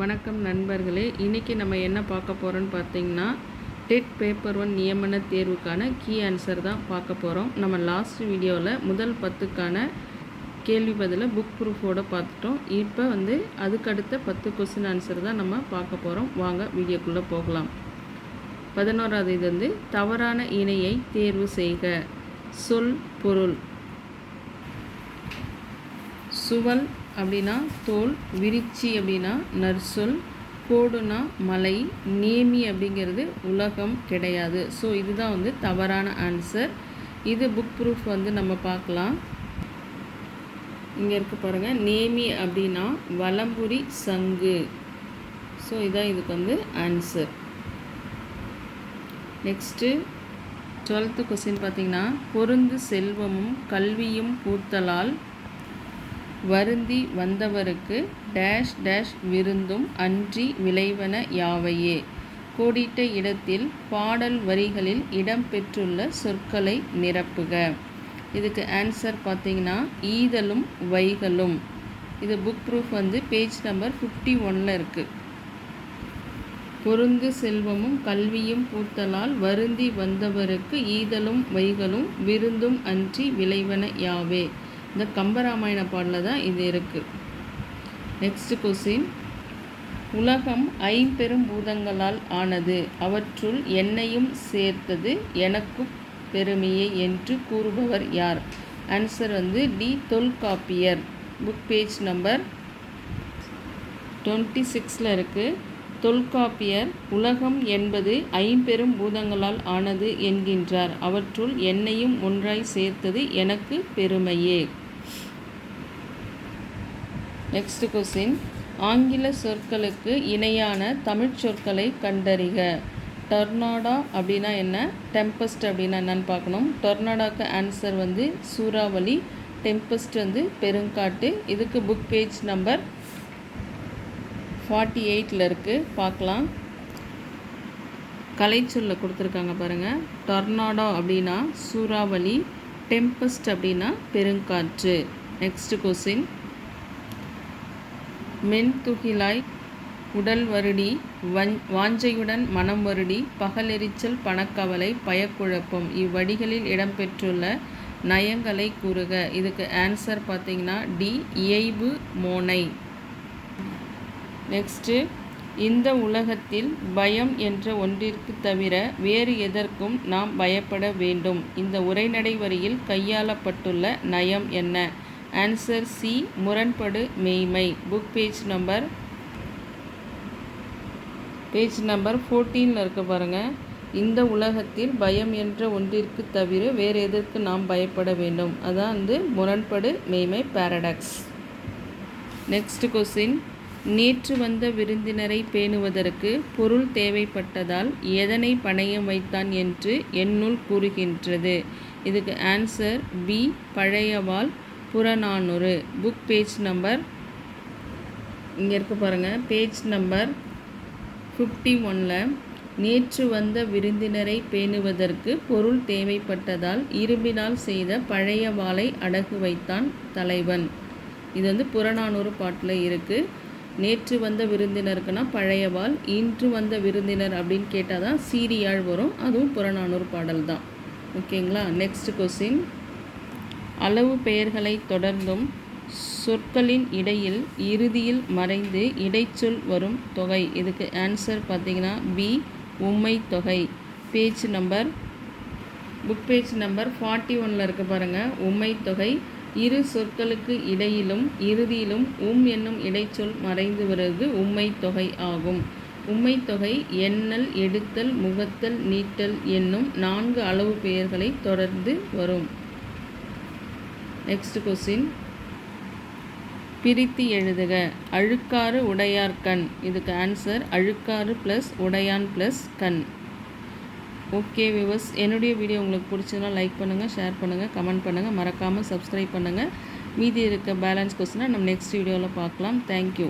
வணக்கம் நண்பர்களே. இன்றைக்கி நம்ம என்ன பார்க்க போகிறோன்னு பார்த்தீங்கன்னா டெட் பேப்பர் ஒன் நியமன தேர்வுக்கான கீ ஆன்சர் தான் பார்க்க போகிறோம் நம்ம லாஸ்ட் வீடியோவில் முதல் பத்துக்கான கேள்வி பதிலை புக் ப்ரூஃபோடு பார்த்துட்டோம். இப்போ வந்து அதுக்கடுத்த பத்து கொஸ்டின் ஆன்சர் தான் நம்ம பார்க்க போகிறோம் வாங்க வீடியோக்குள்ளே போகலாம். பதினோராவது இது வந்து தவறான இணையை தேர்வு செய்க. சொல் பொருள். சுவல் அப்படின்னா தோல் விரிச்சி அப்படின்னா நர்சொல் கோடுனா மலை நேமி அப்படிங்கிறது உலகம் கிடையாது. ஸோ இதுதான் வந்து தவறான ஆன்சர் இது புக் ப்ரூஃப் வந்து நம்ம பார்க்கலாம். இங்கே இருக்க பாருங்கள் நேமி அப்படின்னா வலம்புரி சங்கு. ஸோ இதான் இதுக்கு வந்து ஆன்சர் நெக்ஸ்ட்டு டுவெல்த்து கொஸ்டின் பார்த்திங்கன்னா பொருந்து செல்வமும் கல்வியும் பூத்தலால் வருந்தி வந்தவருக்கு டேஷ் டேஷ் விருந்தும் அன்றி விளைவன யாவையே? கோடிட்ட இடத்தில் பாடல் வரிகளில் இடம்பெற்றுள்ள சொற்களை நிரப்புக. இதுக்கு ஆன்சர் பார்த்தீங்கன்னா ஈதலும் வைகளும். இது புக் ப்ரூஃப் வந்து பேஜ் நம்பர் ஃபிஃப்டி ஒனில் இருக்குது பொருந்து செல்வமும் கல்வியும் பூத்தலால் வருந்தி வந்தவருக்கு ஈதலும் வைகளும் விருந்தும் அன்றி விளைவன யாவே? இந்த கம்பராமாயண பாடலில் தான் இது இருக்குது நெக்ஸ்ட் கொஸ்டின் உலகம் ஐம்பெரும் பூதங்களால் ஆனது அவற்றுள் என்னையும் சேர்த்தது எனக்கு பெருமையே என்று கூறுபவர் யார்? ஆன்சர் வந்து D Tholkappiyar. Book page number twenty சிக்ஸில் இருக்குது தொல்காப்பியர் உலகம் என்பது ஐம்பெரும் பூதங்களால் ஆனது என்கின்றார். அவற்றுள் என்னையும் ஒன்றாய் சேர்த்தது எனக்கு பெருமையே. நெக்ஸ்ட் கொஸ்டின் ஆங்கில சொற்களுக்கு இணையான தமிழ் சொற்களை கண்டறிக. டொர்னாடா அப்படின்னா என்ன? டெம்பஸ்ட் அப்படின்னா என்னன்னு பார்க்கணும். டொர்னாடாக்கு ஆன்சர் வந்து சூறாவளி டெம்பஸ்ட் வந்து பெருங்காட்டு. இதுக்கு புக் பேஜ் நம்பர் ஃபார்ட்டி எயிட்டில் இருக்குது பார்க்கலாம். கலைச்சொல்ல கொடுத்துருக்காங்க பாருங்கள் டொர்னாடோ அப்படின்னா சூறாவளி டெம்பஸ்ட் அப்படின்னா பெருங்காற்று. நெக்ஸ்ட் கொஸ்டின் மென்துகிலாய் உடல் வருடி வஞ் வாஞ்சையுடன் மனம் வருடி பகலெரிச்சல் பணக்கவலை பயக்குழப்பம். இவ்வடிகளில் இடம்பெற்றுள்ள நயங்களை கூறுக. இதுக்கு ஆன்சர் பார்த்தீங்கன்னா டி இயைபு மோனை. நெக்ஸ்ட்டு இந்த உலகத்தில் பயம் என்ற ஒன்றிற்கு தவிர வேறு எதற்கும் நாம் பயப்பட வேண்டும். இந்த உரைநடை வரியில் கையாளப்பட்டுள்ள நயம் என்ன? ஆன்சர் சி முரண்படு மெய்மை. Book page number page number ஃபோர்டீனில் இருக்க பாருங்கள் இந்த உலகத்தில் பயம் என்ற ஒன்றிற்கு தவிர வேறு எதற்கு நாம் பயப்பட வேண்டும்? அதான் வந்து முரண்படு மெய்மை பேரடாக்ஸ் நெக்ஸ்ட் கொஸ்டின் நேற்று வந்த விருந்தினரை பேணுவதற்கு பொருள் தேவைப்பட்டதால் எதனை பணையம் வைத்தான் என்று என்னுள் கூறுகின்றது. இதுக்கு ஆன்சர் பி பழையவாள் புறநானூறு. புக் பேஜ் நம்பர் இங்கே இருக்க பாருங்கள் பேஜ் நம்பர் ஃபிஃப்டி ஒனில் நேற்று வந்த விருந்தினரை பேணுவதற்கு பொருள் தேவைப்பட்டதால் இரும்பினால் செய்த பழைய வாளை அடகு வைத்தான் தலைவன். இது வந்து புறநானூறு பாட்டில் இருக்குது நேற்று வந்த விருந்தினருக்குன்னா பழையவாள் இன்று வந்த விருந்தினர் அப்படின்னு கேட்டால் தான் சீரியாழ் வரும். அதுவும் புறநானூறு பாடல் தான். ஓகேங்களா? நெக்ஸ்ட் கொஸ்டின் அளவு பெயர்களை தொடர்ந்தும் சொற்களின் இடையில் இறுதியில் மறைந்து இடைச்சொல் வரும் தொகை. இதுக்கு ஆன்சர் பார்த்தீங்கன்னா பி உம்மை தொகை. Page number book page number forty ஒனில் இருக்க பாருங்கள் உம்மை தொகை. இரு சொற்களுக்கு இடையிலும் இறுதியிலும் உம் என்னும் இடைச்சொல் மறைந்து வருவது உம்மை தொகை ஆகும். உம்மை தொகை எண்ணல் எடுத்தல் முகத்தல் நீட்டல் என்னும் நான்கு அளவு பெயர்களை தொடர்ந்து வரும். நெக்ஸ்ட் கொஸ்டின் பிரித்து எழுதுக. அழுக்காறு உடையார் கண் இதுக்கு ஆன்சர் அழுக்காறு ப்ளஸ் உடையான் ப்ளஸ் கண். ஓகே விவஸ் என்னுடைய வீடியோ உங்களுக்கு பிடிச்சதுன்னா லைக் பண்ணுங்கள் ஷேர் பண்ணுங்கள் கமெண்ட் பண்ணுங்கள் மறக்காமல் சப்ஸ்கிரைப் பண்ணுங்கள் மீதி இருக்க பேலன்ஸ் கொஸ்டினை நம்ம நெக்ஸ்ட் வீடியோவில் பார்க்கலாம். தேங்க்யூ